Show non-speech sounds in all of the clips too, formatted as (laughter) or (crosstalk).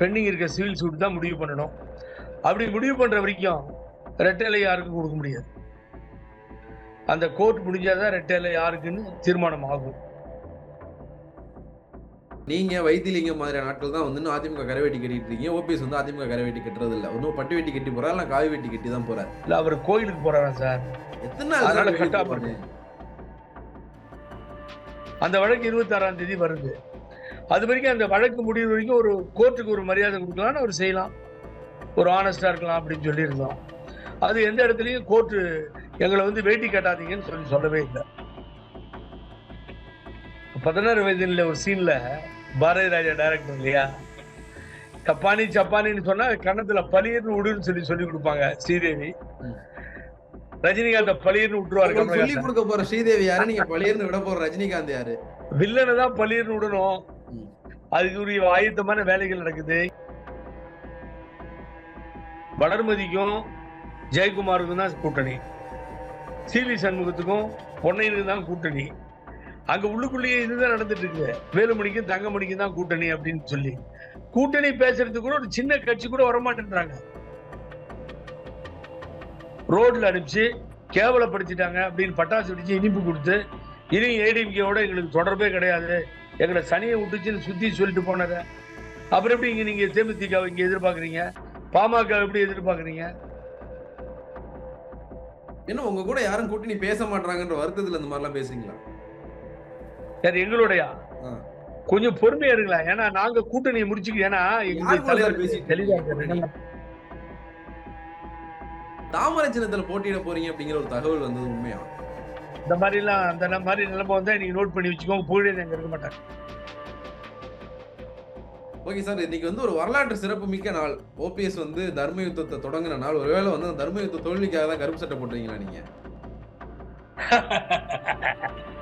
Bending இருக்க civil suit தான் முடிவு பண்ணணும். அப்படி முடிவு பண்ற வரைக்கும் ரெட்டேலை யாருக்கும் கொடுக்க முடியாது. அந்த கோர்ட் முடிஞ்சாதான் ரெட்டேலை யாருக்குன்னு தீர்மானம் ஆகும் நீங்க வைத்திலிங்கம் மாதிரியான நாட்கள் தான் வந்து அதிமுக கரை வெட்டி கட்டிட்டு இருக்கீங்க. ஓபிஎஸ் வந்து அதிமுக கரை வெட்டி கட்டுறது இல்ல. இன்னும் பட்டு வெட்டி கட்டி போறா இல்ல காவி வெட்டி கட்டி தான் போறாரு? இல்ல அவர் கோயிலுக்கு போறாரா சார்? எத்தனை நாள் கட்டா? அந்த வழக்கு இருபத்தாறாம் தேதி வருது. அது வரைக்கும் அந்த வழக்கு முடிவு வரைக்கும் ஒரு கோர்ட்டுக்கு ஒரு மரியாதை கொடுக்கலாம்னு அவர் செய்யலாம். ஒரு ஆனஸ்டா இருக்கலாம் அப்படின்னு சொல்லியிருந்தோம். அது எந்த இடத்துலயும் கோர்ட்டு எங்களை வந்து வேட்டி கட்டாதீங்கன்னு சொல்லி சொல்லவே இல்லை. பதினாறு வயதுல ஒரு சீன்ல பாரதி ராஜா டைரக்டர் இல்லையா? சப்பானி சப்பானின்னு சொன்னா கன்னத்துல பளிர்னு விடுன்னு சொல்லி சொல்லி கொடுப்பாங்க ஸ்ரீதேவி. ரஜினிகாந்த பளிர்னு விட்டுருவாரு சொல்லி கொடுக்க போற ஸ்ரீதேவி யாரு? நீங்க பழையர்னு விட போற ரஜினிகாந்த் யாரு? வில்லனை தான் பளிர்னு விடணும். அதுக்குரிய ஆயுத்தமான வேலைகள் நடக்குது. வளர்மதிக்கும் ஜெயக்குமாருக்கும் தான் கூட்டணி. சிவி சண்முகத்துக்கும் பொன்னையனுக்கு தான் கூட்டணி. அங்க உள்ளுக்குள்ளேயே இதுதான் நடந்துட்டு இருக்கு வேலுமணிக்கும் தங்கமணிக்கும் தான் கூட்டணி அப்படின்னு சொல்லி. கூட்டணி பேசுறதுக்கு கூட ஒரு சின்ன கட்சி கூட வரமாட்டேன்றாங்க. ரோட்ல அனுப்பிச்சு கேவலப்படுத்திட்டாங்க அப்படின்னு பட்டாசு வெடிச்சு இனிப்பு கொடுத்து இனி ஏடிஎம்கேவோட எங்களுக்கு தொடர்பே கிடையாது. எங்களை சனியை விட்டுச்சுன்னு சுத்தி சொல்லிட்டு போனத. அப்புறம் எப்படி இங்க நீங்க தேமுதிக இங்க எதிர்பார்க்கறீங்க? பாமக எப்படி எதிர்பார்க்கறீங்க? என்ன உங்க கூட யாரும் கூட்டணி பேச மாட்டாங்கன்ற வருத்தத்துல இந்த மாதிரிலாம் பேசுறீங்களா? யார் எங்களுடைய. கொஞ்சம் பொறுமையா இருங்களா ஏன்னா நாங்க கூட்டணியை முடிச்சுக்க ஏன்னா. தாமரை சின்னத்துல போட்டியிட போறீங்க அப்படிங்கிற ஒரு தகவல் வந்தது உண்மையா? இந்த மாதிரி எல்லாம் அந்த மாதிரி நிலைமை வந்தா நீங்க நோட் பண்ணி வச்சுக்கோங்க. புகழேந்தி அங்க இருக்க மாட்டாங்க ஓகே சார் இன்னைக்கு வந்து ஒரு வரலாற்று சிறப்பு மிக்க நாள். ஓபிஎஸ் வந்து தர்ம யுத்தத்தை தொடங்கின நாள். ஒருவேளை வந்து அந்த தர்ம யுத்த தோல்விக்காக தான் கருப்பு சட்டை போட்டுறீங்களா நீங்க? (laughs)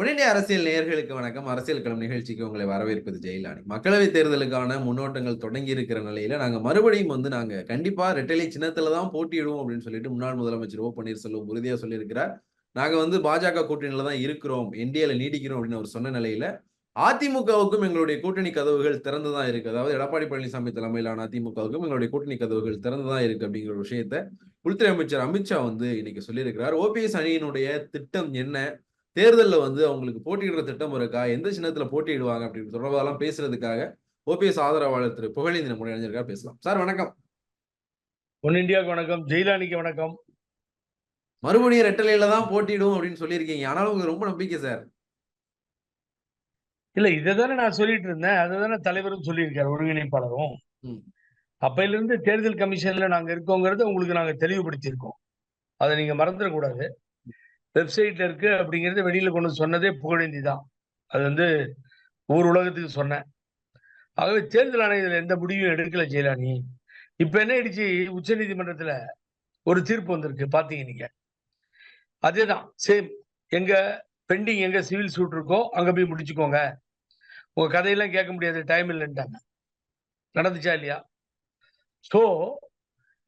உடனே அரசியல் நேர்களுக்கு வணக்கம். அரசியல் களம் நிகழ்ச்சிக்கு உங்களை வரவேற்பது ஜெயிலானி மக்களவை தேர்தலுக்கான முன்னோட்டங்கள் தொடங்கி இருக்கிற நிலையில நாங்க மறுபடியும் வந்து நாங்க கண்டிப்பா ரெட்டலை சின்னத்துல தான் போட்டியிடுவோம் அப்படின்னு சொல்லிட்டு முன்னாள் முதலமைச்சர் ஓ பன்னீர்செல்வம் உறுதியா சொல்லியிருக்கிறார். நாங்க வந்து பாஜக கூட்டணியில தான் இருக்கிறோம். என்டிஏல நீடிக்கிறோம் அப்படின்னு அவர் சொன்ன நிலையில அதிமுகவுக்கும் எங்களுடைய கூட்டணி கதவுகள் திறந்து தான் இருக்கு. அதாவது எடப்பாடி பழனிசாமி தலைமையிலான அதிமுகவுக்கும் எங்களுடைய கூட்டணி கதவுகள் திறந்து தான் இருக்கு அப்படிங்கிற ஒரு விஷயத்த உள்துறை அமைச்சர் அமித்ஷா வந்து இன்னைக்கு சொல்லியிருக்கிறார். ஓபிஎஸ் அணியினுடைய திட்டம் என்ன? தேர்தலில் வந்து அவங்களுக்கு போட்டியிடுற திட்டம் இருக்கா? எந்த சின்னத்துல போட்டியிடுவாங்க அப்படின்னு தொடர்பாலாம் பேசுறதுக்காக ஓபிஎஸ் ஆதரவாளர் திரு. புகழேந்தி நம்முடைய இணைஞ்சிருக்கார் பேசலாம். சார் வணக்கம். ஒன் இந்தியாவுக்கு வணக்கம். ஜெயிலானிக்கு வணக்கம். மறுபடியும் ரெட்டலையில தான் போட்டியிடுவோம் அப்படின்னு சொல்லியிருக்கீங்க. ஆனாலும் உங்களுக்கு ரொம்ப நம்பிக்கை சார். இல்ல இதை தானே நான் சொல்லிட்டு இருந்தேன். அதை தானே தலைவரும் சொல்லியிருக்காரு ஒருங்கிணைப்பாளரும். ம். அப்பையில இருந்து தேர்தல் கமிஷன்ல நாங்க இருக்கோங்கிறத உங்களுக்கு நாங்க தெளிவுபடுத்தியிருக்கோம். அதை நீங்க மறந்துடக்கூடாது. வெப்சைட்ல இருக்கு அப்படிங்கிறத வெளியில கொண்டு சொன்னதே புகழேந்தி தான். அது வந்து ஊர் உலகத்துக்கு சொன்னேன். ஆகவே தேர்தல் ஆணையத்தில் எந்த முடிவும் எடுக்கல ஜெயலானி. இப்ப என்ன ஆயிடுச்சு? உச்ச நீதிமன்றத்துல ஒரு தீர்ப்பு வந்திருக்கு. பாத்தீங்க நீங்க. அதேதான். சேம். எங்க பெண்டிங் எங்க சிவில் சூட் இருக்கோ அங்க போய் முடிச்சுக்கோங்க. உங்க கதையெல்லாம் கேட்க முடியாது. டைம் இல்லைன்ட்டாங்க. நடந்துச்சா இல்லையா? ஸோ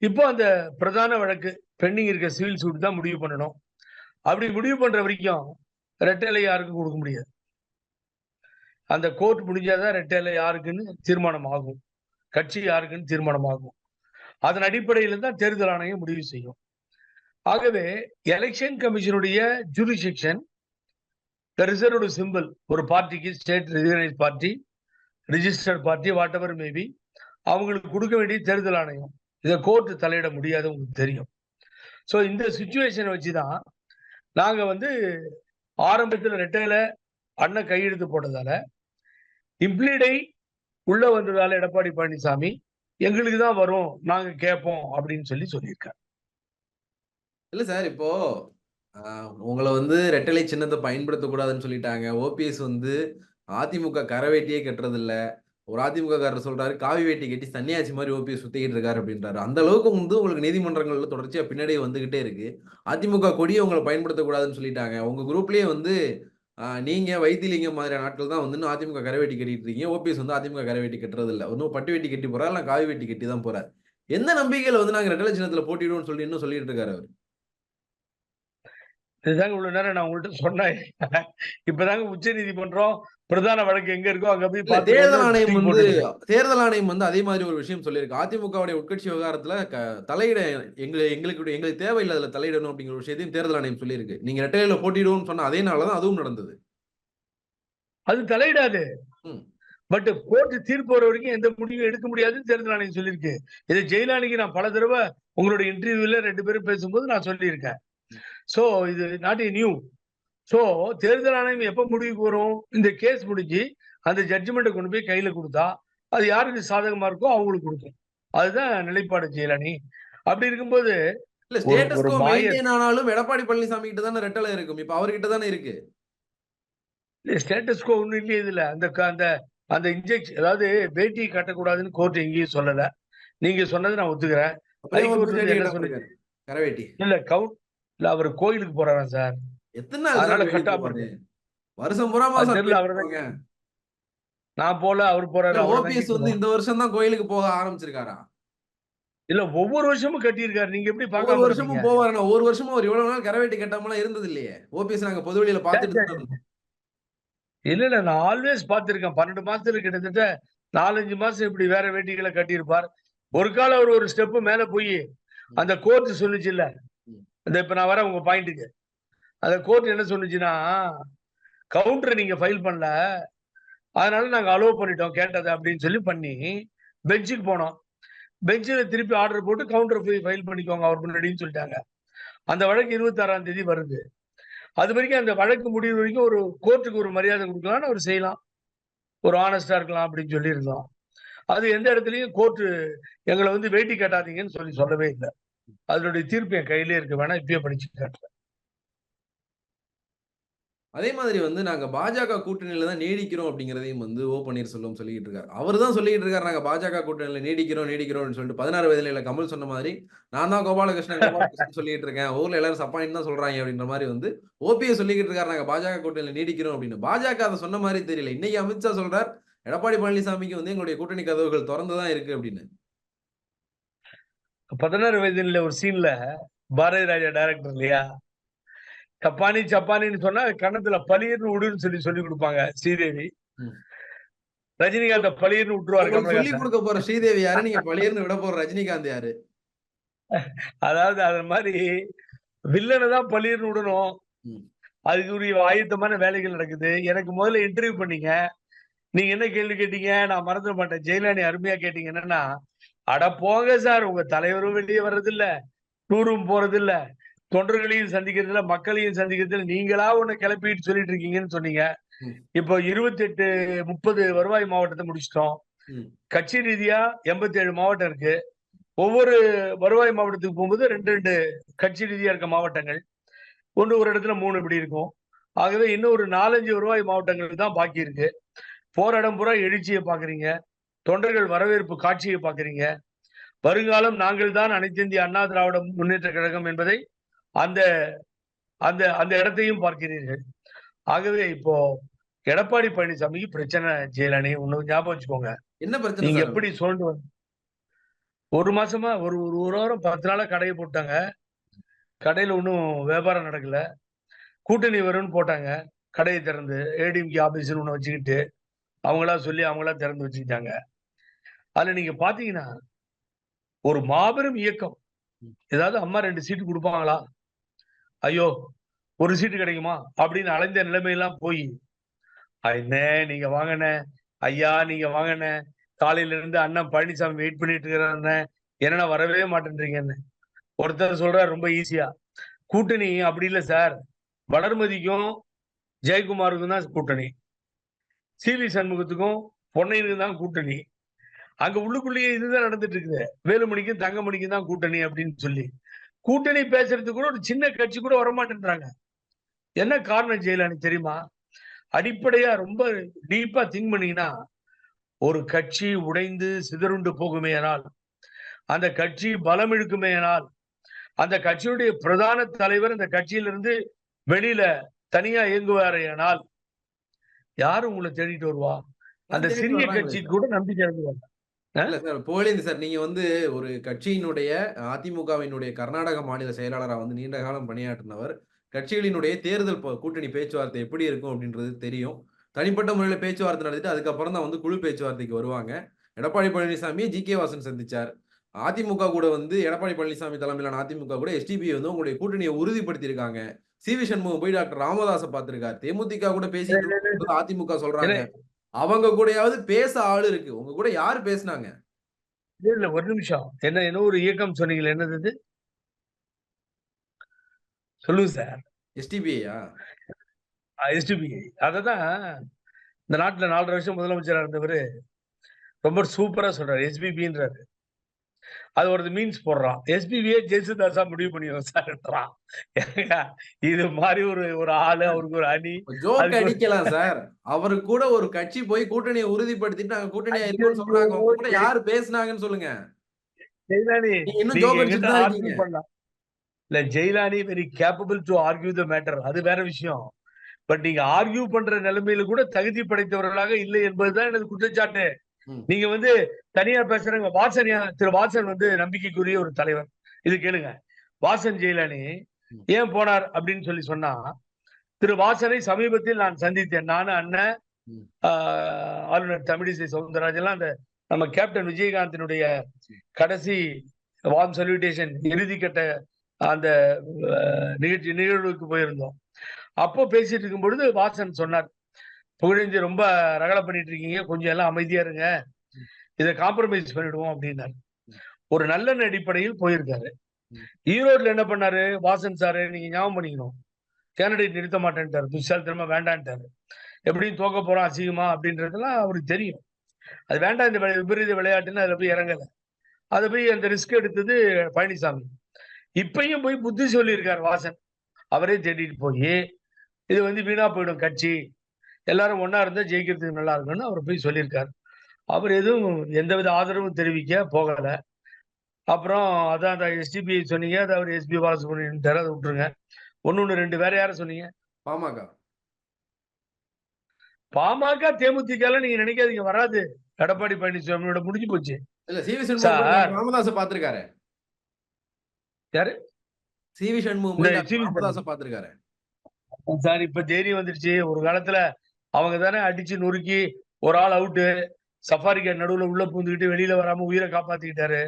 இப்போ அந்த பிரதான வழக்கு பெண்டிங் இருக்க சிவில் சூட் தான் முடிவு பண்ணணும். அப்படி முடிவு பண்ற வரைக்கும் ரெட்டேலை யாருக்கும் கொடுக்க முடியாது. அந்த கோர்ட் முடிஞ்சாதான் ரெட்டேலை யாருக்குன்னு தீர்மானம் ஆகும் கட்சி யாருக்குன்னு தீர்மானம் ஆகும் அதன் அடிப்படையில தான் தேர்தல் ஆணையம் முடிவு செய்யும். ஆகவே எலெக்ஷன் கமிஷனுடைய ஜூரிசெக்ஷன் ரிசர்வ்டு சிம்பிள் ஒரு பார்ட்டிக்கு state recognise party registered party whatever maybe அவங்களுக்கு கொடுக்க வேண்டிய தேர்தல் ஆணையம். இதை கோர்ட்டு தலையிட முடியாது உங்களுக்கு தெரியும். ஸோ இந்த சுச்சுவேஷனை வச்சு தான் நாங்கள் வந்து ஆரம்பத்தில் ரெட்டையில அண்ணன் கையெழுத்து போட்டதால இம்ப்ளீடை உள்ள வந்ததால எடப்பாடி பழனிசாமி எங்களுக்கு தான் வரும் நாங்க கேட்போம் அப்படின்னு சொல்லி சொல்லியிருக்காரு. இல்ல சார் இப்போ உங்களை வந்து ரெட்டலை சின்னத்தை பயன்படுத்தக்கூடாதுன்னு சொல்லிட்டாங்க. ஓபிஎஸ் வந்து அதிமுக கரவேட்டியே கட்டுறதில்ல. ஒரு அதிமுக காரர் சொல்றாரு காவி வேட்டி கட்டி சன்னியாசி மாதிரி ஓபிஎஸ் சுத்திக்கிட்டு இருக்காரு அப்படின்றாரு. அந்த அளவுக்கு வந்து உங்களுக்கு நீதிமன்றங்கள்ல தொடர்ச்சியா பின்னாடியே வந்துகிட்டே இருக்கு. அதிமுக கொடியை உங்களை பயன்படுத்தக்கூடாதுன்னு சொல்லிட்டாங்க. உங்க குரூப்லயே வந்து ஆஹ், நீங்க வைத்தியலிங்கம் மாதிரியான நாட்கள் தான் வந்து இன்னும் அதிமுக கரை வேட்டி கட்டிட்டு இருக்கீங்க. ஓபிஎஸ் வந்து அதிமுக கரை வேட்டி கட்டுறது இல்லை. ஒன்றும் பட்டு வேட்டி கட்டி போறாரு? இல்லை காவி வேட்டி கட்டி தான் போறாரு? எந்த நம்பிக்கையில வந்து நாங்க ரெட்டலை சின்னத்துல போட்டிடுவோம்னு சொல்லி இன்னும் சொல்லிட்டு இருக்காரு அவர்? இதுதாங்க இவ்வளவு நேரம் நான் உங்கள்கிட்ட சொன்னேன். இப்பதாங்க உச்ச நீதிமன்றம் பிரதான வழக்கு எங்க இருக்கோ அங்க போய் தேர்தல் ஆணையம் வந்து. தேர்தல் ஆணையம் வந்து அதே மாதிரி ஒரு விஷயம் சொல்லியிருக்கு. அதிமுகவுடைய உட்கட்சி விவகாரத்துல தலையிட எங்களை எங்களுக்கு எங்களுக்கு தேவையில்லை அதுல தலையிடணும் அப்படிங்கிற விஷயத்தையும் தேர்தல் ஆணையம் சொல்லியிருக்கு. நீங்க ரெட்டையில போட்டிடுவோம்னு சொன்ன அதே நாள்தான் அதுவும் நடந்தது. அது தலையிடாது. பட் கோர்ட் தீர்ப்பு வர வரைக்கும் எந்த முடிவும் எடுக்க முடியாதுன்னு தேர்தல் ஆணையம் சொல்லியிருக்கு. இது ஜெயிலானிக்கு நான் பல தடவை உங்களுடைய இன்டர்வியூல ரெண்டு பேரும் பேசும்போது நான் சொல்லியிருக்கேன். சோ இது நாட் ஏ நியூ. சோ தேர்தல் ஆணையம் எப்ப முடிவுக்கு வரும்? இந்த கேஸ் முடிஞ்சு அந்த ஜட்ஜ்மெண்ட்டை கொண்டு போய் கையில கொடுத்தா அது யாருக்கு சாதகமா இருக்கோ அவங்களுக்கு கொடுக்கும். அதுதான் நிலைப்பாடு ஜெயலலினி அப்படி இருக்கும்போது இல்ல ஸ்டேட்டஸ். மெயின்டைன் ஆனாலும் எடப்பாடி பழனிசாமி கிட்ட தானே ரெட்டலை இருக்கும். இப்ப அவர்கிட்ட தானே இருக்கு. ஸ்டேட்டஸ் கோ ஒன்றும் இல்லையே இதுல. அந்த அந்த அந்த இன்ஜெக்ஷன் அதாவது பேட்டி கட்டக்கூடாதுன்னு கோர்ட் எங்கேயும் சொல்லல. நீங்க சொன்னது நான் ஒத்துக்கிறேன். இல்ல கவுண்ட் இல்ல அவர் கோயிலுக்கு போறாராம் சார்? எத்தனை நாள் போவாரு? வருஷம் பூரா மாசம் நான் போல அவர் போறாரு ஓபிஎஸ் வந்து. இந்த வருஷம் தான் கோயிலுக்கு போக ஆரம்பிச்சிருக்காரா? இல்ல ஒவ்வொரு வருஷமும் கட்டியிருக்காரு. நீங்க எப்படி பார்க்காம வருஷமும்? போவாரு ஒரு வருஷமும் அவர் இவ்வளவு நாள் கரவேட்டி கட்டாமலாம் இருந்தது இல்லையே ஓபிஎஸ் நாங்க பொது வெளியில பாத்துட்டு. இல்ல இல்ல நான் ஆல்வேஸ் பார்த்திருக்கேன். பன்னெண்டு மாசத்துல கிட்டத்தட்ட நாலஞ்சு மாசம் இப்படி வேற வேட்டிகளை கட்டியிருப்பார். ஒரு காலம் அவர் ஒரு ஸ்டெப் மேல போய் அந்த கோர்ட் சொல்லுச்சு இல்ல. இந்த இப்ப நான் வரேன் உங்க பாயிண்ட்டுக்கு அந்த கோர்ட் என்ன சொன்னுச்சுன்னா கவுண்டர் நீங்க ஃபைல் பண்ணல அதனால நாங்க அலோவ் பண்ணிட்டோம் கேட்டதை அப்படின்னு சொல்லி பண்ணி பெஞ்சுக்கு போனோம். பெஞ்சில் திருப்பி ஆர்டர் போட்டு கவுண்டர் போய் ஃபைல் பண்ணிக்கோங்க அவர் முன்னாடின்னு சொல்லிட்டாங்க. அந்த வழக்கு இருபத்தாறாம் தேதி வருது. அது வரைக்கும் அந்த வழக்கு முடிவு வரைக்கும் ஒரு கோர்ட்டுக்கு ஒரு மரியாதை கொடுக்கலாம்னு அவர் செய்யலாம். ஒரு ஆனஸ்டா இருக்கலாம் அப்படின்னு சொல்லியிருந்தோம். அது எந்த இடத்துலையும் கோர்ட்டு எங்களை வந்து வேட்டி கட்டாதீங்கன்னு சொல்லி சொல்லவே இல்லை. அதனுடைய தீர்ப்பு என் கையிலே இருக்கு. வேணா இப்பயே படிச்சு காட்டுறேன். அதே மாதிரி வந்து நாங்க பாஜக கூட்டணியில தான் நீடிக்கிறோம் அப்படிங்கிறதையும் வந்து ஓ பன்னீர்செல்வம் சொல்லிக்கிட்டு இருக்காரு அவர் தான் சொல்லிக்கிட்டு இருக்காரு நாங்கள் பாஜக கூட்டணியில நீடிக்கிறோம் நீடிக்கிறோம்னு சொல்லிட்டு பதினாறு வயதுல கமல் சொன்ன மாதிரி நான் தான் கோபாலகிருஷ்ணன் கோபாலகிருஷ்ணன் சொல்லிட்டு இருக்கேன் ஊர்ல எல்லாரும் சப்பாயின் தான் சொல்றாங்க அப்படின்ற மாதிரி வந்து ஓபியை சொல்லிக்கிட்டு இருக்காரு நாங்கள் பாஜக கூட்டணியில நீடிக்கிறோம் அப்படின்னு. பாஜக அதை சொன்ன மாதிரி தெரியல. இன்னைக்கு அமித்ஷா சொல்றார் எடப்பாடி பழனிசாமிக்கு வந்து எங்களுடைய கூட்டணி கதவுகள் திறந்து தான் இருக்கு அப்படின்னு. பதினாறு வயதுல ஒரு சீன்ல பாரதி ராஜா டைரக்டர் இல்லையா? சப்பானி சப்பானின்னு சொன்னா கன்னத்துல பளிர்னு விடுன்னு சொல்லி சொல்லி கொடுப்பாங்க ஸ்ரீதேவி. ரஜினிகாந்த பளிர்னு விட்டுருவாரு சொல்லி கொடுக்க போற ஸ்ரீதேவி யாரு? நீங்க பழையர்னு விட போற ரஜினிகாந்த் யாரு? அதாவது அது மாதிரி வில்லனை தான் பளிர்னு விடணும். அதுக்குரிய ஆயுத்தமான வேலைகள் நடக்குது. எனக்கு முதல்ல இன்டர்வியூ பண்ணீங்க. நீங்க என்ன கேள்வி கேட்டீங்க? நான் மறந்துட மாட்டேன். ஜெயலலினி அருமையா கேட்டீங்க என்னன்னா அட போங்க சார். உங்க தலைவரும் வெளியே வர்றது இல்ல டூரும் போறது இல்ல தொண்டர்களையும் சந்திக்கிறது இல்ல மக்களையும் சந்திக்கிறது இல்ல நீங்களா ஒண்ணு கிளப்பிட்டு சொல்லிட்டு இருக்கீங்கன்னு சொன்னீங்க. இப்போ இருபத்தி எட்டு முப்பது வருவாய் மாவட்டத்தை முடிச்சிட்டோம். கட்சி ரீதியா எண்பத்தி ஏழு மாவட்டம் இருக்கு. ஒவ்வொரு வருவாய் மாவட்டத்துக்கு போகும்போது ரெண்டு ரெண்டு கட்சி ரீதியா இருக்க மாவட்டங்கள். ஒன்று ஒரு இடத்துல மூணு இப்படி இருக்கும். ஆகவே இன்னும் ஒரு நாலஞ்சு வருவாய் மாவட்டங்கள் தான் பாக்கி இருக்கு. போற இடம் பூரா எழுச்சியை பாக்குறீங்க. தொண்டர்கள் வரவேற்பு காட்சியை பாக்குறீங்க. வருங்காலம் நாங்கள் தான் அனைத்து இந்திய அண்ணா திராவிட முன்னேற்ற கழகம் என்பதை அந்த அந்த அந்த இடத்தையும் பார்க்கிறீர்கள். ஆகவே இப்போ எடப்பாடி பழனிசாமிக்கு பிரச்சனை ஜெயலலினி ஒண்ணு ஞாபகம் வச்சுக்கோங்க. என்ன பிரச்சனை நீங்க எப்படி சொல்லிட்டு வந்து ஒரு மாசமா ஒரு ஒரு ஒரு வாரம் பத்து நாளா கடையை போட்டாங்க. கடையில ஒன்றும் வியாபாரம் நடக்கல. கூட்டணி வரும்னு போட்டாங்க. கடையை திறந்து ஏடிஎம்கே ஆபீஸ்னு ஒன்று வச்சுக்கிட்டு அவங்களா சொல்லி அவங்களா திறந்து வச்சுக்கிட்டாங்க. அதுல நீங்க பாத்தீங்கன்னா ஒரு மாபெரும் இயக்கம். ஏதாவது அம்மா ரெண்டு சீட்டு கொடுப்பாங்களா? ஐயோ ஒரு சீட்டு கிடைக்குமா? அப்படின்னு அலைந்த நிலைமையெல்லாம் போய். என்ன நீங்க வாங்கண்ணே ஐயா நீங்க வாங்கண்ணே காலையில இருந்து அண்ணன் பழனிசாமி வெயிட் பண்ணிட்டு இருக்கிறாருண்ணே என்னன்னா வரவே மாட்டேன்றீங்கன்னு ஒருத்தர் சொல்றாரு ரொம்ப ஈஸியா கூட்டணி அப்படி இல்லை சார். வளர்மதிக்கும் ஜெயக்குமாருக்கும் தான் கூட்டணி. சிவி சண்முகத்துக்கும் பொன்னையனுக்கும் தான் கூட்டணி. அங்க உள்ளுக்குள்ளேயே இதுதான் நடந்துட்டு இருக்குது. வேலுமணிக்கும் தங்கமணிக்கும் தான் கூட்டணி அப்படின்னு சொல்லி. கூட்டணி பேசுறதுக்கு கூட ஒரு சின்ன கட்சி கூட வரமாட்டேன்றாங்க. என்ன காரணம் ஜெயலலிதா தெரியுமா? அடிப்படையா ரொம்ப டீப்பா திங்க் பண்ணீங்கன்னா ஒரு கட்சி உடைந்து சிதறுண்டு போகுமேயானால் அந்த கட்சி பலம் இழுக்குமேயானால் அந்த கட்சியுடைய பிரதான தலைவர் அந்த கட்சியிலிருந்து வெளியில தனியா இயங்குவாரேயானால் யாரு உங்களை தேடிட்டு வருவா? அந்த சிறிய கட்சி. கூட நம்பிக்கை இழந்துருவாங்க இல்ல சார் புகழேந்தி சார் நீங்க வந்து ஒரு கட்சியினுடைய அதிமுகவினுடைய கர்நாடக மாநில செயலாளரா வந்து நீண்ட காலம் பணியாற்றினவர். கட்சிகளினுடைய தேர்தல் ப- கூட்டணி பேச்சுவார்த்தை எப்படி இருக்கும் அப்படின்றது தெரியும். தனிப்பட்ட முறையில் பேச்சுவார்த்தை நடத்திட்டு அதுக்கப்புறம் தான் வந்து குழு பேச்சுவார்த்தைக்கு வருவாங்க. எடப்பாடி பழனிசாமியை ஜி. கே. வாசன் சந்திச்சார். அதிமுக கூட வந்து எடப்பாடி பழனிசாமி தலைமையிலான அதிமுக கூட எஸ்டிபி வந்து உங்களுடைய கூட்டணியை உறுதிப்படுத்தியிருக்காங்க. சி. வி. சண்முகம் போய் டாக்டர் ராமதாஸை பார்த்திருக்காரு. தேமுதிக கூட பேசிட்டு இருக்கும்போது அதிமுக சொல்றாங்க. அவங்க கூடயாவது பேச ஆள் இருக்கு. உங்க கூட யாரு பேசுனாங்க? இல்ல ஒரு நிமிஷம். என்ன என்ன ஒரு இயக்கம் சொன்னீங்களே என்னது இது? சொல்லுங்க சார். எஸ்டிபிஐயா எஸ்டிபிஐ அததான் இந்த நாட்டுல நாலரை வருஷம் முதலமைச்சரா இருந்தவர் ரொம்ப சூப்பரா சொல்றாரு. எஸ்பிபின்றாரு அது ஒரு மீன்ஸ் போடுறான். எஸ்பிபியே ஜெயசுதாஸா முடிவு பண்ணி விவசாயின்றான் இது மாதிரி ஒரு ஒரு ஆளு அவருக்கு ஒரு அணி. அடிக்கலாம் சார் அவரு கூட ஒரு கட்சி போய் கூட்டணியை உறுதிப்படுத்திட்டு நாங்க கூட்டணியா இருக்கோம்னு சொல்றாங்க. யாரு பேசுனாங்கன்னு சொல்லுங்க. இல்ல Jailani very capable to argue the matter அது வேற விஷயம். பட் நீங்க ஆர்கியூ பண்ற நிலைமையில கூட தகுதி படைத்தவர்களாக இல்லை என்பதுதான் எனது குற்றச்சாட்டு. நீங்க வந்து தனியா பேசுறவங்க வாசன் திரு வாசன் வந்து நம்பிக்கைக்குரிய ஒரு தலைவர். இது கேளுங்க. வாசன் ஜெயிலானி. ஏன் போனார் அப்படின்னு சொல்லி சொன்னா திரு வாசனை சமீபத்தில் நான் சந்தித்தேன். நானும் அண்ணன் ஆளுநர் தமிழிசை சவுந்தரராஜன் அந்த நம்ம கேப்டன் விஜயகாந்தினுடைய கடைசி வார்ம் சல்யூட்டேஷன் இறுதிக்கட்ட அந்த நிகழ்ச்சி நிகழ்வுக்கு போயிருந்தோம். அப்போ பேசிட்டு இருக்கும் பொழுது வாசன் சொன்னார் புகழிஞ்சு ரொம்ப ரகலை பண்ணிட்டு இருக்கீங்க கொஞ்சம் எல்லாம் அமைதியா இருங்க. இதை காம்ப்ரமைஸ் பண்ணிடுவோம் அப்படின்னாரு. ஒரு நல்ல அடிப்படையில் போயிருக்காரு. ஈரோட்ல என்ன பண்ணாரு? வாசன் சாரு நீங்க ஞாபகம் பண்ணிக்கணும். கேண்டிடேட் நிறுத்த மாட்டேன்ட்டாரு. துஷால் திரும்ப வேண்டான்ட்டாரு. எப்படியும் தோக்க போறோம் அசிங்கமா அப்படின்றதெல்லாம் அவருக்கு தெரியும். அது வேண்டாம் இந்த விபரீத விளையாட்டுன்னு அதுல போய் இறங்கல. அதை போய் அந்த ரிஸ்க் எடுத்தது பழனிசாமி. இப்பயும் போய் புத்தி சொல்லியிருக்காரு வாசன். அவரே தேடிட்டு போய் இது வந்து வீணா போயிடும் கட்சி. எல்லாரும் ஒண்ணா இருந்தா ஜெயிக்கிறதுக்கு நல்லா இருக்கும்னு அவர் போய் சொல்லியிருக்காரு. அவர் எதுவும் எந்தவித ஆதரவும் தெரிவிக்க போகல. அப்புறம் அதான் அந்த எஸ்டிபி சொன்னீங்க அது அவர் எஸ்பி பாலசுப்ரமணியன் அதை விட்டுருங்க. ஒன்னு ஒண்ணு ரெண்டு வேற யார சொன்னீங்க? பாமக. பாமக தேமுதிக நீங்க நினைக்காதீங்க வராது. எடப்பாடி பழனிசாமியோட முடிஞ்சு போச்சு. இல்ல சிவி ராமதாஸ பாத்திருக்காரு யாரு? சிவி சண்முகம் ராமதாஸ பாத்திருக்காரு சார் இப்ப தைரியம் வந்துருச்சு. ஒரு காலத்துல அவங்க தானே அடிச்சு நொறுக்கி ஒரு ஆள் அவுட்டு சஃபாரிக்கா நடுவுல உள்ள பூந்துக்கிட்டு வெளியில வராம உயிரை காப்பாத்திக்கிட்டாரு.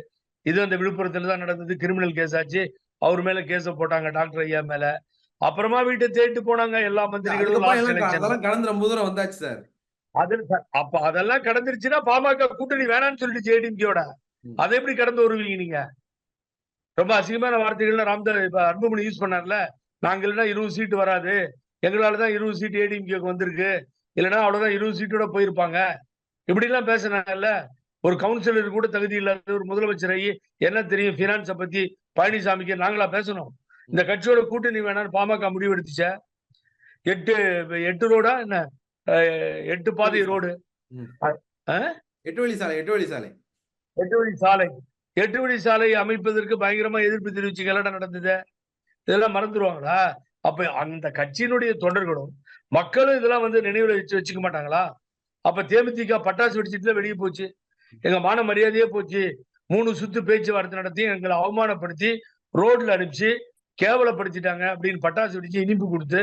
இது அந்த விழுப்புரத்துல தான் நடந்தது. கிரிமினல் கேஸ் ஆச்சு. அவர் மேல கேஸ போட்டாங்க டாக்டர் ஐயா மேல. அப்புறமா வீட்டை தேடிட்டு போனாங்க எல்லா மந்திரிகளும் கடந்து வந்தாச்சு சார் அது அப்ப அதெல்லாம் கடந்துருச்சுன்னா பாமக கூட்டணி வேணாம்னு சொல்லிட்டு ஜேடிஎம்கேயோட ம். அதை எப்படி கடந்து வருவீங்க நீங்க? ரொம்ப அசிங்கமான வார்த்தைகள்ல ராம்தாஸ் இப்ப அன்புமணி யூஸ் பண்ணார்ல. நாங்க இல்லைன்னா இருபது சீட்டு வராது. எங்களாலதான் இருபது சீட்டு ஏடிஎம்கேக்கு வந்திருக்கு. இல்லைன்னா அவ்வளவுதான் இருபது சீட்டோட போயிருப்பாங்க. இப்படி எல்லாம் பேசுனாங்கல்ல ஒரு கவுன்சிலர் கூட தகுதி இல்லாத ஒரு முதலமைச்சர் ஆகி என்ன தெரியும் பினான்ஸ பத்தி பழனிசாமிக்கு நாங்களா பேசணும். இந்த கட்சியோட கூட்டணி வேணாம்னு பாமக முடிவெடுத்துச்ச. எட்டு எட்டு ரோடா என்ன? எட்டு பாதை ரோடு. எட்டு வழி சாலை எட்டு வழி சாலை. எட்டு வழி சாலை. எட்டு வழி சாலை அமைப்பதற்கு பயங்கரமா எதிர்ப்பு தெரிவிச்சு கலடம் நடந்தது. இதெல்லாம் மறந்துடுவாங்களா அப்ப அந்த கட்சியினுடைய தொண்டர்களும் மக்களும் இதெல்லாம் வந்து நினைவுல வச்சு வச்சுக்க மாட்டாங்களா? அப்ப தேமுதிக பட்டாசு வெடிச்சிட்டுல வெளியே போச்சு. எங்க மான மரியாதையே போச்சு. மூணு சுத்து பேச்சுவார்த்தை நடத்தி எங்களை அவமானப்படுத்தி ரோட்ல அனுப்பிச்சு கேவலப்படுத்திட்டாங்க அப்படின்னு பட்டாசு வெடிச்சு இனிப்பு கொடுத்து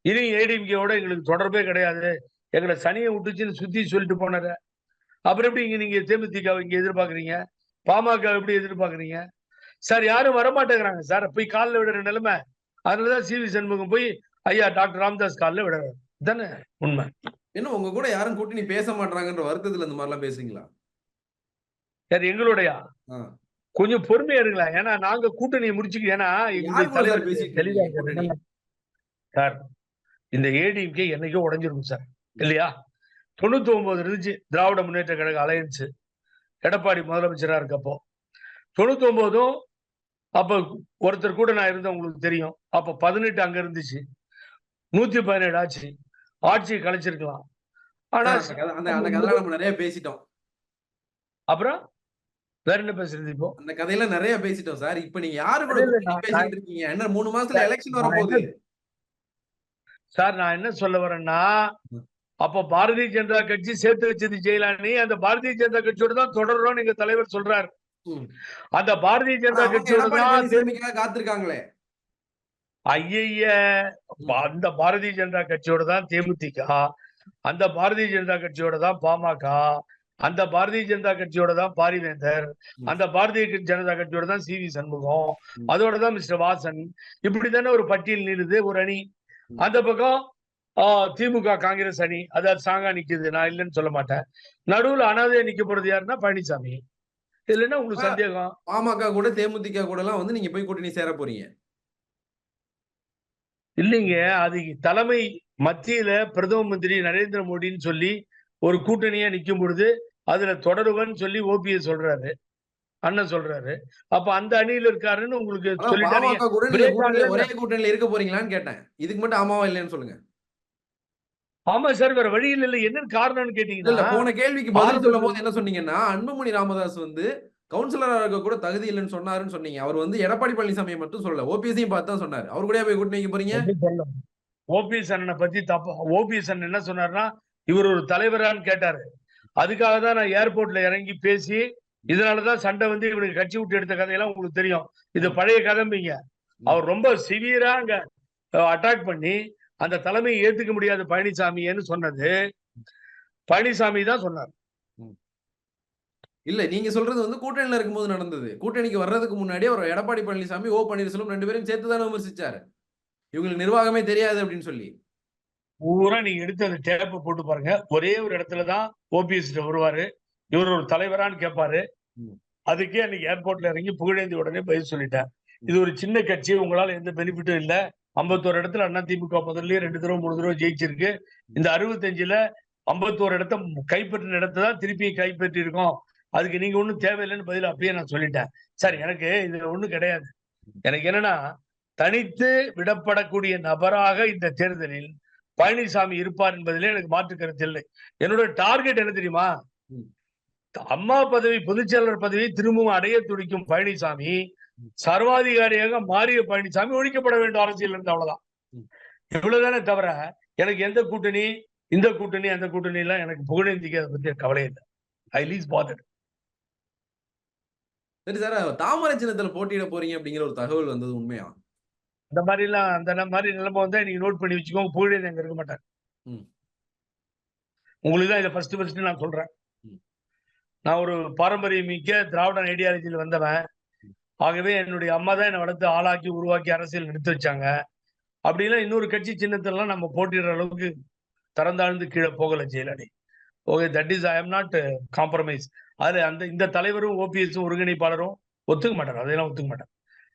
இனி ஏடிஎம்கேவோட எங்களுக்கு தொடர்பே கிடையாது. எங்களை சனியை விட்டுச்சுன்னு சுத்தி சொல்லிட்டு போனத. அப்புறம் எப்படி இங்க நீங்க தேமுதிக இங்க எதிர்பார்க்கறீங்க? பாமக எப்படி எதிர்பார்க்கறீங்க? சார் யாரும் வரமாட்டேங்கிறாங்க. சார் போய் காலில் விடுற நிலைமை. அதனாலதான் சி வி சண்முகம் போய் ஐயா டாக்டர் ராமதாஸ் காலில் விடுறாரு. தானே உண்மை. என்ன உங்க கூட யாரும் கூட்டணி பேச மாட்டாங்கன்ற வருத்தத்துல இந்த மாதிரி எல்லாம் பேசுறீங்களா? சார் எங்களுடைய. கொஞ்சம் பொறுமையா இருங்களேன் ஏன்னா நாங்க கூட்டணியை முடிச்சுக்க ஏன்னா யார்? சார் இந்த ஏடிஎம்கே என்னைக்கோ உடைஞ்சிருக்கும் சார். இல்லையா? தொண்ணூத்தி ஒன்பது இருந்துச்சு. திராவிட முன்னேற்ற கழக அலையன்ஸ். எடப்பாடி முதலமைச்சரா இருக்கப்போ. தொண்ணூத்தி ஒன்பதும் அப்ப ஒருத்தர் கூட நான் இருந்தேன் உங்களுக்கு தெரியும். அப்ப பதினெட்டு அங்க இருந்துச்சு. நூத்தி பதினேழு ஆச்சு. ஆட்சியை கலைச்சிருக்கலாம். ஆனா சார், அந்த கதை- அந்த அந்த கதையெல்லாம் நம்ம நிறைய பேசிட்டோம். அப்புறம்? வேற என்ன பேசுறது இப்போ? அந்த கதையெல்லாம் நிறைய பேசிட்டோம் சார். இப்ப நீங்க யாரு கூட பேசிட்டு இருக்கீங்க? என்ன மூணு மாசத்துல எலெக்ஷன் வர நான் போகுது சார் நான் என்ன சொல்ல வரேன்னா. அப்ப பாரதிய ஜனதா கட்சி சேர்த்து வச்சது ஜெயலலிதா அந்த பாரதிய ஜனதா கட்சியோட தான் தொடர்றோம் எங்க தலைவர் சொல்றாரு. அந்த பாரதிய ஜனதா அவங்க கட்சியோட எடப்பாடி தான் பழனிசாமிக்காக காத்திருக்காங்களே. ஐய அந்த பாரதிய ஜனதா கட்சியோட தான் தேமுதிக அந்த பாரதிய ஜனதா கட்சியோட தான் பாமக அந்த பாரதிய ஜனதா கட்சியோட தான் பாரிவேந்தர் அந்த பாரதிய ஜனதா கட்சியோட தான் சி வி சண்முகம். அதோட தான் மிஸ்டர் வாசன். இப்படி தானே ஒரு பட்டியல் நீளுது ஒரு அணி. அந்த பக்கம் ஆஹ், திமுக காங்கிரஸ் அணி அதாவது சாங்கா நிக்குது நான் இல்லைன்னு சொல்ல மாட்டேன். நடுவுல அனாதையா நிக்க போறது யாருன்னா பழனிசாமி இதுல என்ன உங்களுக்கு. சந்தேகம். பாமக கூட தேமுதிக கூட எல்லாம் வந்து நீங்க போய் கூட்டணி சேர போறீங்க. இல்லைங்க அது தலைமை மத்தியில பிரதம மந்திரி நரேந்திர மோடின்னு சொல்லி ஒரு கூட்டணியா நிக்கும் பொழுது அதுல தொடருவன்னு சொல்லி ஓபிஎஸ் சொல்றாரு. அண்ணன் சொல்றாரு. அப்ப அந்த அணியில இருக்காருன்னு உங்களுக்கு ஆகலைன்னா- ஒரே கூட்டணியில இருக்க போறீங்களான்னு கேட்டேன். இதுக்கு மட்டும் ஆமாவா இல்லைன்னு சொல்லுங்க. ஆமா சார் வேற வழி இல்ல இல்ல என்ன காரணம்னு கேட்டீங்கன்னா போன கேள்விக்கு பதில் சொல்லும் போது என்ன சொன்னீங்கன்னா அன்புமணி ராமதாஸ் வந்து கவுன்சிலரா இருக்க கூட தகுதி இல்லைன்னு சொன்னாருன்னு சொன்னீங்க. அவர் வந்து எடப்பாடி பழனிசாமியை மட்டும் சொல்லல ஓபிஎஸ்ஸையும் பார்த்து தான் சொன்னாரு. அவர் கூட போய் கூட்டணி வைக்க போறீங்க? ஓபிஎஸ் அண்ணனை பத்தி தப்பா ஓபிஎஸ் அண்ணன் என்ன சொன்னாருன்னா இவர் ஒரு தலைவரான்னு கேட்டாரு. அதுக்காக தான் நான் ஏர்போர்ட்ல இறங்கி பேசி இதனாலதான் சண்டை வந்து இவனுக்கு கட்சி விட்டு எடுத்த கதையெல்லாம் உங்களுக்கு தெரியும். இது பழைய கதம்பிங்க. அவர் ரொம்ப சிவியரா அங்க அட்டாக் பண்ணி அந்த தலைமையை ஏத்துக்க முடியாத பழனிசாமின்னு சொன்னது. பழனிசாமி தான் சொன்னார். இல்ல நீங்க சொல்றது வந்து கூட்டணியில இருக்கும்போது நடந்தது. கூட்டணிக்கு வர்றதுக்கு முன்னாடி அவர் எடப்பாடி பழனிசாமி ஓ பன்னீர்செல்வம் ரெண்டு பேரும் சேர்த்து தானே விமர்சிச்சாரு. இவங்களுக்கு நிர்வாகமே தெரியாது அப்படின்னு சொல்லி. பூரா நீங்க எடுத்து அந்த டேப்பை போட்டு பாருங்க. ஒரே ஒரு இடத்துலதான் ஓபிஎஸ் வருவாரு. இவர் ஒரு தலைவரான்னு கேட்பாரு. அதுக்கே அன்னைக்கு ஏர்போர்ட்ல இறங்கி புகழேந்தி உடனே பதில் சொல்லிட்டேன் இது ஒரு சின்ன கட்சி உங்களால எந்த பெனிஃபிட்டும் இல்ல. ஐம்பத்தோரு இடத்துல அண்ணா திமுக முதல்லயே ரெண்டு தடவை மூணு தடவை ஜெயிச்சிருக்கு. இந்த அறுபத்தஞ்சுல ஐம்பத்தோரு இடத்த கைப்பற்றின இடத்த தான் திருப்பி கைப்பற்றி இருக்கோம் அதுக்கு நீங்க ஒண்ணும் தேவையில்லைன்னு பதில் அப்பயே நான் சொல்லிட்டேன். சார் எனக்கு இதுல ஒண்ணும் கிடையாது. எனக்கு என்னன்னா தனித்து விடப்படக்கூடிய நபராக இந்த தேர்தலில் பழனிசாமி இருப்பார் என்பதிலே எனக்கு மாற்று கருத்து இல்லை. என்னோட டார்கெட் என்ன தெரியுமா. அம்மா பதவி பொதுச்செயலர் பதவியை திரும்பவும் அடைய துடிக்கும் பழனிசாமி சர்வாதிகாரியாக மாறிய பழனிசாமி ஒழிக்கப்பட வேண்டும் அரசியல் இருந்து அவ்வளவுதான். இவ்வளவுதானே தவிர எனக்கு எந்த கூட்டணி இந்த கூட்டணி அந்த கூட்டணி எல்லாம் எனக்கு புகழேந்திக்கு அதை பத்தி கவலை இல்லை. ஐ லீஸ் பாதட் சரி சார் தாமரை சின்னத்துல போட்டியிட போறீங்க அப்படிங்கிற ஒரு தகவல் வந்தது உண்மையா? அந்த மாதிரி எல்லாம் அந்த மாதிரி நிலைமை வந்தா நீங்க நோட் பண்ணி வச்சுக்கோங்க புகழேந்தி அங்க இருக்க மாட்டார். ம். உங்களுக்கு தான் இதை ஃபர்ஸ்ட் ஃபர்ஸ்ட் நான் சொல்றேன். நான் ஒரு பாரம்பரியம் மிக்க திராவிட ஐடியாலஜியில் வந்தவன். ஆகவே என்னுடைய அம்மா தான் என்னை வளர்த்து ஆளாக்கி உருவாக்கி அரசியல் நிறுத்தி வச்சாங்க. அப்படிலாம் இன்னொரு கட்சி சின்னத்திலலாம் நம்ம போட்டிடுற அளவுக்கு திறந்தாழ்ந்து கீழே போகல Jayalalithaa. Okay that is I am not compromise அதுல அந்த இந்த தலைவரும் ஓபிஎஸ் ஒருங்கிணைப்பாளரும் ஒத்துக்க மாட்டார். அதையெல்லாம் ஒத்துக்க மாட்டார்.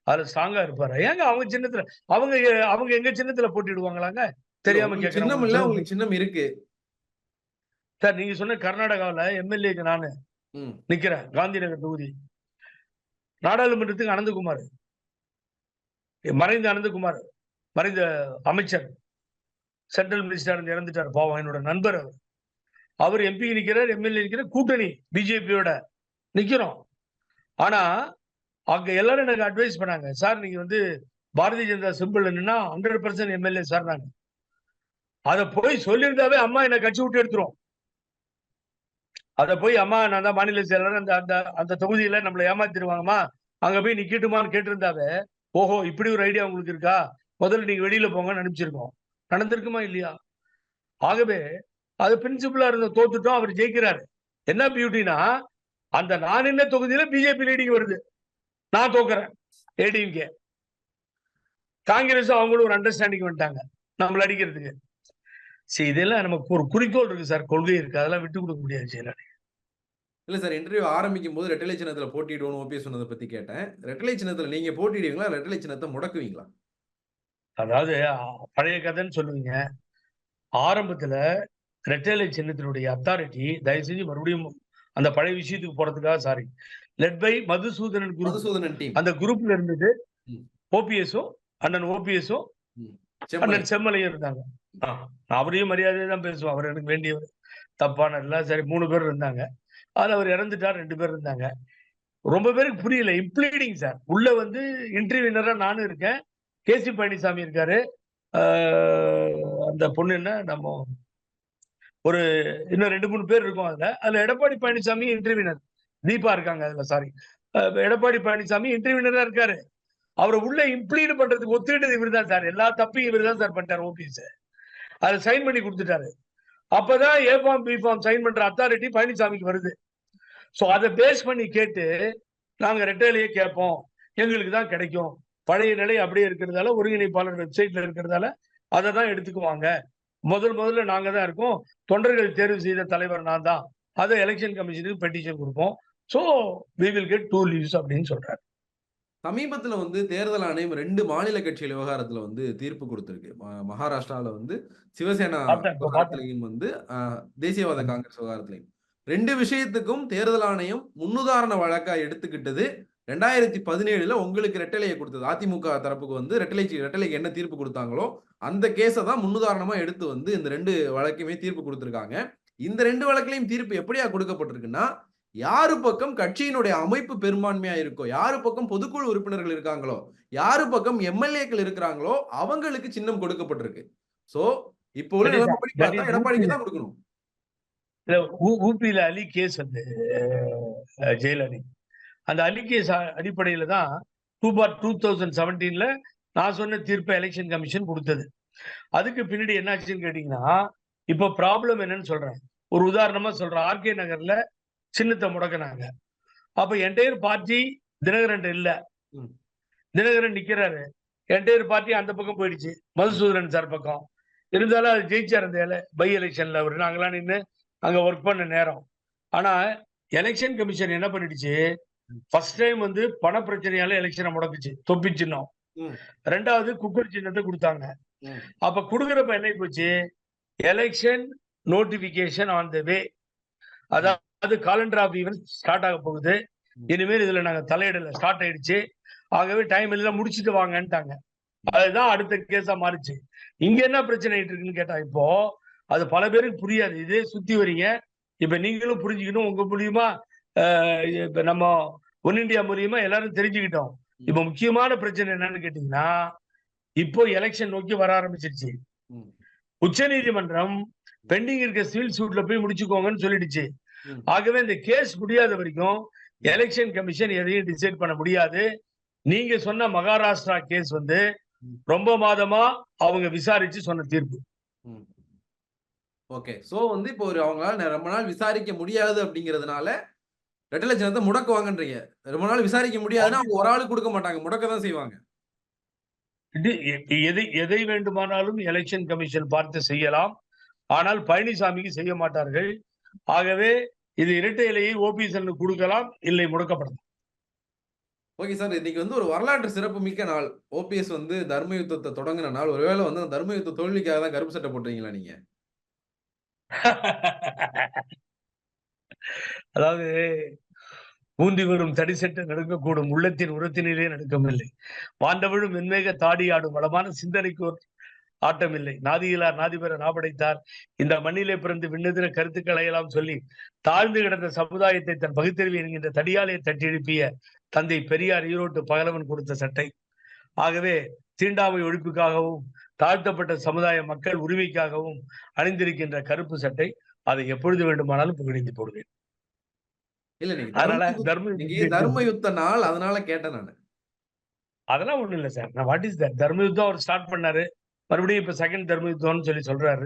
அதுல ஸ்ட்ராங்கா இருப்பாரு. ஏங்க அவங்க சின்னத்துல அவங்க அவங்க எங்க சின்னத்துல போட்டிடுவாங்களாங்க தெரியாம சின்னம் இல்ல கேட்கறாங்க உங்களுக்கு சின்னம் இருக்கு. சார் நீங்க சொன்ன கர்நாடகாவுல எம்எல்ஏக்கு நானு. நிக்கிறேன் காந்தி நகர் தொகுதி. நாடாளுமன்றத்துக்கு அனந்தகுமார். மறைந்த அனந்தகுமார் மறைந்த அமைச்சர் சென்ட்ரல் மினிஸ்டர் இறந்துட்டார். பாவம் என்னோட நண்பர் அவர். அவர் எம்பி நிற்கிறார் எம்எல்ஏ நிற்கிற கூட்டணி பிஜேபியோட நிற்கிறோம் ஆனா அங்க எல்லாரும் எனக்கு அட்வைஸ் பண்ணாங்க. சார் நீங்க வந்து பாரதிய ஜனதா சிம்பிள் என்னன்னா ஹண்ட்ரட் பர்சன்ட் எம்எல்ஏ சார் நாங்க. அதை போய் சொல்லியிருந்தாவே அம்மா என்னை கட்சி விட்டு எடுத்துரும். அதை போய் அம்மா நான் தான் மாநில செயலர் அந்த அந்த அந்த தொகுதியில நம்மளை ஏமாத்திடுவாங்கம்மா. அங்க போய் நிக்கட்டுமான்னு கேட்டிருந்தாவே ஓஹோ இப்படி ஒரு ஐடியா உங்களுக்கு இருக்கா? முதல்ல நீங்க வெளியில போங்கன்னு அனுப்பிச்சிருக்கோம் நடந்திருக்குமா இல்லையா? ஆகவே அது பிரின்சிபலா இருந்த தோத்துட்டோம் அவர் ஜெயிக்கிறாரு. என்ன பியூட்டினா அந்த நான் என்ன தொகுதியில பிஜேபி லீடிங் வருது. நான் தோக்குறேன் ஏடிஎம்கே காங்கிரஸ் அவங்களும் ஒரு அண்டர்ஸ்டாண்டிங் வந்துட்டாங்க நம்மள அடிக்கிறதுக்கு. சரி இதெல்லாம் நமக்கு ஒரு குறிக்கோள் இருக்கு சார். கொள்கை இருக்கு. அதெல்லாம் விட்டு கொடுக்க முடியாது ஜெயலலிதா இல்ல சார் இன்டர்வியூ ஆரம்பிக்கும் போது ரெட்டலை சின்னத்துல போட்டியிடுவோம் ஓபிஎஸ் சொன்னதை பத்தி கேட்டேன். ரெட்டலை சின்னத்துல நீங்க போட்டிடுவீங்களா ரெட்டலை சின்னத்தை முடக்குவீங்களா? அதாவது பழைய கதைன்னு சொல்லுவீங்க. ஆரம்பத்துல ரெட்டேலை சின்னத்தினுடைய அத்தாரிட்டி தயவு செஞ்சு மறுபடியும் அந்த பழைய விஷயத்துக்கு போறதுக்காக sorry led by Madhusudhanan Madhusudhanan team அந்த குரூப்ல இருந்தது. ஓபிஎஸும் அண்ணன் ஓபிஎஸும் அண்ணன் செம்மலையும் இருந்தாங்க. அவரையும் மரியாதையை தான் பேசுவோம். அவர் எனக்கு வேண்டியவர். தப்பான எல்லாம் சரி மூணு பேர் இருந்தாங்க. அதுல அவர் இறந்துட்டார் ரெண்டு பேர் இருந்தாங்க. ரொம்ப பேருக்கு புரியல இம்ப்ளீடிங் சார் உள்ள வந்து இன்டர்வியூனரா நானும் இருக்கேன். கேசி பழனிசாமி இருக்காரு. அந்த பொண்ணு என்ன நம்ம ஒரு இன்னும் ரெண்டு மூணு பேர் இருக்கும் அதுல. அதுல எடப்பாடி பழனிசாமி இன்டர்வியூனர் தீபா இருக்காங்க அதுல சாரி எடப்பாடி பழனிசாமி இன்டர்வியூனரா இருக்காரு. அவரை உள்ள இம்ப்ளீட் பண்றதுக்கு ஒத்துக்கிட்டது இவர் தான் சார் எல்லா தப்பையும் இவர் தான் சார் பண்ணிட்டார் ஓபிஎஸ் அதை சைன் பண்ணி கொடுத்துட்டாரு. அப்பதான் A form B form sign பண்ற அத்தாரிட்டி பழனிசாமிக்கு வருது. ஸோ அதை பேஸ் பண்ணி கேட்டு நாங்க ரெட்டையிலேயே கேட்போம். எங்களுக்கு தான் கிடைக்கும். பழைய நிலை அப்படியே இருக்கிறதால ஒருங்கிணைப்பாளர் வெப்சைட்ல இருக்கிறதால அதை தான் எடுத்துக்குவாங்க. முதல் முதல்ல நாங்க தான் இருக்கோம். தொண்டர்கள் தேர்வு செய்த தலைவர் நான் தான். அதை எலெக்ஷன் கமிஷனுக்கு பெட்டிஷன் கொடுப்போம். So we will get two leaves அப்படின்னு சொல்றாரு. சமீபத்துல வந்து தேர்தல் ஆணையம் ரெண்டு மாநில கட்சிகள் விவகாரத்துல வந்து தீர்ப்பு கொடுத்திருக்கு. ம- மகாராஷ்டிரால வந்து சிவசேனா விவகாரத்திலையும் வந்து தேசியவாத காங்கிரஸ் விவகாரத்திலையும். ரெண்டு விஷயத்துக்கும் தேர்தல் ஆணையம் முன்னுதாரண வழக்கா எடுத்துக்கிட்டது. ரெண்டாயிரத்தி பதினேழுல உங்களுக்கு ரெட்டலையை கொடுத்தது. அதிமுக தரப்புக்கு வந்து ரெட்டலை ரெட்டலைக்கு என்ன தீர்ப்பு கொடுத்தாங்களோ அந்த கேஸை தான் முன்னுதாரணமா எடுத்து வந்து இந்த ரெண்டு வழக்குமே தீர்ப்பு கொடுத்திருக்காங்க. இந்த ரெண்டு வழக்குலையும் தீர்ப்பு எப்படியா கொடுக்கப்பட்டிருக்குன்னா யாரு பக்கம் கட்சியினுடைய அமைப்பு பெரும்பான்மையா இருக்கோ யாரு பக்கம் பொதுக்குழு உறுப்பினர்கள் இருக்காங்களோ யாரு பக்கம் எம்எல்ஏக்கள் இருக்கிறாங்களோ அவங்களுக்கு சின்னம் கொடுக்கப்பட்டிருக்கு. சோ இப்போ உள்ள நிலைமைப்படி பார்த்தா எடப்பாடிக்கு தான் கொடுக்கணும். இல்ல ஊபியில அலி கேஸ் வந்து அஹ், ஜெயில் அலி அந்த அலி கேஸ் அடிப்படையில தான் டூ பார் டூ தௌசண்ட் செவன்டீன்ல நான் சொன்ன தீர்ப்பை எலெக்ஷன் கமிஷன் கொடுத்தது. அதுக்கு பின்னாடி என்னாச்சுன்னு கேட்டீங்கன்னா இப்போ ப்ராப்ளம் என்னன்னு சொல்றேன். ஒரு உதாரணமா சொல்றேன். ஆர்கே நகர்ல சின்னத்தை முடக்கினாங்க. அப்ப என்டையர் பார்ட்டி தினகரன் இல்ல. தினகரன் நிக்கிறாரு. என்டையர் பார்ட்டி அந்த பக்கம் போயிடுச்சு. மதுசூதரன் சார் பக்கம். இருந்தாலும் அது ஜெயிச்சார் அந்த பை எலெக்ஷன்ல அவர். நாங்களாம் நின்று அங்க ஒர்க் பண்ண நேரம். ஆனா எலெக்ஷன் கமிஷன் என்ன பண்ணிடுச்சு? ஃபர்ஸ்ட் டைம் வந்து பண பிரச்சனையால எலெக்ஷனை முடக்குச்சு. தொப்பி சின்னம். ரெண்டாவது குக்கர் சின்னத்தை கொடுத்தாங்க. அப்ப கொடுக்குறப்ப என்ன போச்சு? Election notification on the way அதாவது காலண்டர் ஆஃப் ஈவென்ட் ஸ்டார்ட் ஆக போகுது. இனிமேல் இதுல நாங்க தலையிடல ஸ்டார்ட் ஆயிடுச்சு. ஆகவே டைம் எல்லாம் முடிச்சிட்டு வாங்கன்ட்டாங்க. அதுதான் அடுத்த கேஸா மாறிச்சு. இங்க என்ன பிரச்சனை ஆயிட்டு இருக்குன்னு கேட்டா இப்போ அது பல பேருக்கு புரியாது. இதே சுத்தி வரீங்க இப்ப நீங்களும் புரிஞ்சுக்கணும் உங்க மூலியமா நம்ம ஒன் இந்தியா மூலியமா எல்லாரும் தெரிஞ்சுக்கிட்டோம். இப்ப முக்கியமான பிரச்சனை என்னன்னு கேட்டீங்கன்னா இப்போ எலெக்ஷன் நோக்கி வர ஆரம்பிச்சிருச்சு. உச்ச நீதிமன்றம் பெண்டிங் இருக்க சிவில் சூட்ல போய் முடிச்சுக்கோங்கன்னு சொல்லிடுச்சு. ஆகவே இந்த கேஸ் முடியாத வரைக்கும் எலெக்ஷன் கமிஷன் எதையும் டிசைட் பண்ண முடியாது. நீங்க சொன்ன மகாராஷ்டிரா கேஸ் வந்து. ரொம்ப மாதமா அவங்க விசாரிச்சு சொன்ன தீர்ப்பு. ஓகே. சோ வந்து இப்போ ஒரு அவங்களால ரொம்ப நாள் விசாரிக்க முடியாது அப்படிங்கிறதுனால ரெட்டலை சின்னத்தை முடக்குவாங்கன்றீங்க. ரொம்ப நாள் விசாரிக்க முடியாதுன்னா அவங்க ஒரு ஆளு கொடுக்க மாட்டாங்க. முடக்க தான் செய்வாங்க. எதை எதை வேண்டுமானாலும் எலெக்ஷன் கமிஷன் பார்த்து செய்யலாம். ஆனால் பழனிசாமிக்கு செய்ய மாட்டார்கள். ஆகவே இது இரட்டை இலையை ஓபிஎஸ் கொடுக்கலாம் இல்லை முடக்கப்படலாம். ஓகே சார் இன்னைக்கு வந்து ஒரு வரலாற்று சிறப்பு மிக்க நாள் ஓபிஎஸ் வந்து தர்ம யுத்தத்தை தொடங்கின நாள். ஒருவேளை வந்து அந்த தர்ம யுத்த தோல்விக்காக தான் கருப்பு சட்டை போட்டீங்களா நீங்க? (laughs) அதாவது ஊந்தி வரும் தடி சட்டை நடுக்கக்கூடும் உள்ளத்தின் உரத்தினிலே நடுக்கமில்லை. பாண்டவழும் வெண்மேக தாடி ஆடும் வளமான சிந்தனைக்கு ஒரு ஆட்டம் இல்லை நாதியிலார் நாதிபெற நாபடைத்தார். இந்த மண்ணிலே பிறந்து விண்ணதிர கருத்துக்களை எல்லாம் சொல்லி தாழ்ந்து கிடந்த சமுதாயத்தை தன் பகுத்தறிவு என்கின்ற தடியாலே தட்டி எழுப்பிய தந்தை பெரியார் ஈரோட்டு பகலவன் கொடுத்த சட்டை. ஆகவே தீண்டாமை ஒழிப்புக்காகவும் தாழ்த்தப்பட்ட சமுதாய மக்கள் உரிமைக்காகவும் அணிந்திருக்கின்ற கருப்பு சட்டை அதை எப்பொழுது வேண்டுமானாலும் புகழ்ந்து போடுவேன். அதனால தர்ம யுத்த- தர்ம நீங்க தர்ம யுத்த நாள் அதனால கேட்டேன் நான். அதெல்லாம் ஒண்ணும் இல்ல சார். நான் வாட் இஸ் தட் தர்ம யுத்தம் அவர் ஸ்டார்ட் பண்ணாரு. மறுபடியும் இப்ப செகண்ட் தர்ம யுத்தம்னு சொல்லி சொல்றாரு.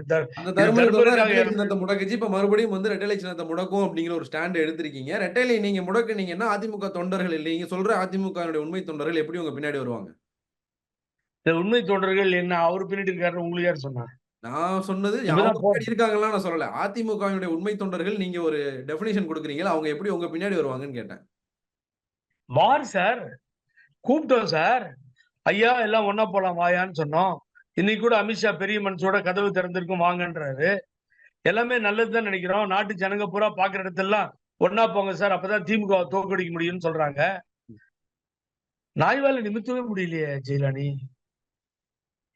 முடக்குச்சு. இப்ப மறுபடியும் வந்து ரெட்டலை சின்னத்தை முடக்கும் அப்படிங்கிற ஒரு ஸ்டாண்ட் எடுத்திருக்கீங்க. ரெட்டலை நீங்க முடக்குனீங்கன்னா அதிமுக தொண்டர்கள் இல்லை. நீங்க சொல்ற அதிமுக உண்மை தொண்டர்கள் எப்படி உங்க பின்னாடி வருவாங்க? இந்த உண்மை தோன்றர்கள் என்ன? அவர் பின்னாடி இருக்காரு உங்களுக்கு யார் சொன்னா? நான் சொன்னது இருக்காங்களா நான் சொல்லல. அதிமுகவினுடைய உண்மை தொண்டர்கள் நீங்க ஒரு டெபினிஷன் கொடுக்குறீங்களா? அவங்க எப்படி உங்க பின்னாடி வருவாங்கன்னு கேட்டேன். வார் சார். கூப்பிட்டோம் சார். ஐயா எல்லாம் ஒண்ணா போலாம் வாயான்னு சொன்னோம். இன்னைக்கு கூட அமித்ஷா பெரிய மனசோட கதவு திறந்திருக்கும் வாங்கன்றாரு. எல்லாமே நல்லதுதான் நினைக்கிறோம். நாட்டு ஜனங்க பூரா பாக்குற இடத்தெல்லாம் ஒன்னா போங்க சார் அப்பதான் திமுக தோக்கடிக்க முடியும்னு சொல்றாங்க. நாய்வால நிமித்தவே முடியலையே ஜெயலாணி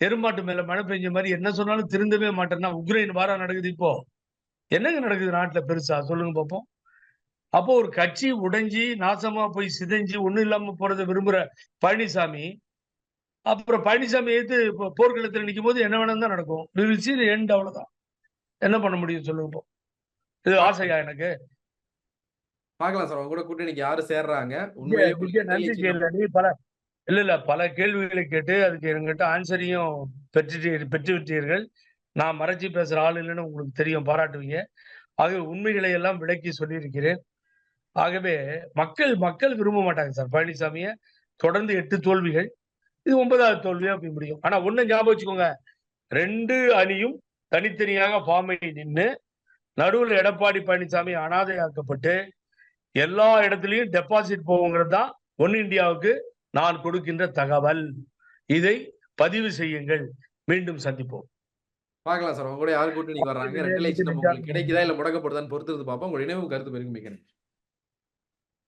எருமாட்டு மேல மழை பெஞ்ச மாதிரி என்ன சொன்னாலும் திருந்தவே மாட்டேன்னா உக்ரைன் வாரம் நடக்குது இப்போ. என்னங்க நடக்குது நாட்டுல பெருசா? சொல்லுங்க பாப்போம். அப்போ ஒரு கட்சி உடைஞ்சி நாசமா போய் சிதைஞ்சு ஒண்ணும் இல்லாம போறதை விரும்புற பழனிசாமி அப்புறம் பழனிசாமி எடுத்து போர்க்களத்துல நிற்கும் போது என்ன வேணும் தான் நடக்கும் the end அவ்வளவுதான். என்ன பண்ண முடியும் சொல்லுங்க இது ஆசையா எனக்கு? பார்க்கலாம் சார். அவங்க கூட கூட்டணிக்கு யாரு சேர்றாங்க? நன்றி ஜெயலலிதா பல இல்ல இல்ல பல கேள்விகளை கேட்டு அதுக்கு என்கிட்ட ஆன்சரையும் பெற்று பெற்று விட்டீர்கள். நான் மறைச்சி பேசுற ஆள் இல்லைன்னு உங்களுக்கு தெரியும் பாராட்டுவீங்க. ஆகவே உண்மைகளை எல்லாம் விளக்கி சொல்லியிருக்கிறேன். ஆகவே மக்கள் மக்கள் விரும்ப மாட்டாங்க சார். பழனிசாமிய தொடர்ந்து எட்டு தோல்விகள். இது ஒன்பதாவது தோல்வியா போய் முடியும். ஆனா ஒண்ணு ஞாபகம் வச்சுக்கோங்க. ரெண்டு அணியும் தனித்தனியாக ஃபார்மை நின்று நடுவுல எடப்பாடி பழனிசாமி அனாதையாக்கப்பட்டு எல்லா இடத்துலயும் டெபாசிட் போகுங்கிறது தான் ஒன் இந்தியாவுக்கு நான் கொடுக்கின்ற தகவல். இதை பதிவு செய்யுங்கள். மீண்டும் சந்திப்போம். பார்க்கலாம் சார். உங்க கூட யார் கூட்டணிக்கு வர்றாங்க. சின்னம் உங்களுக்கு கிடைக்குதா இல்ல முடக்கப்படுதான்னு பொறுத்து பார்ப்போம். உங்க இணைவு கருத்து மிக்க நன்றி.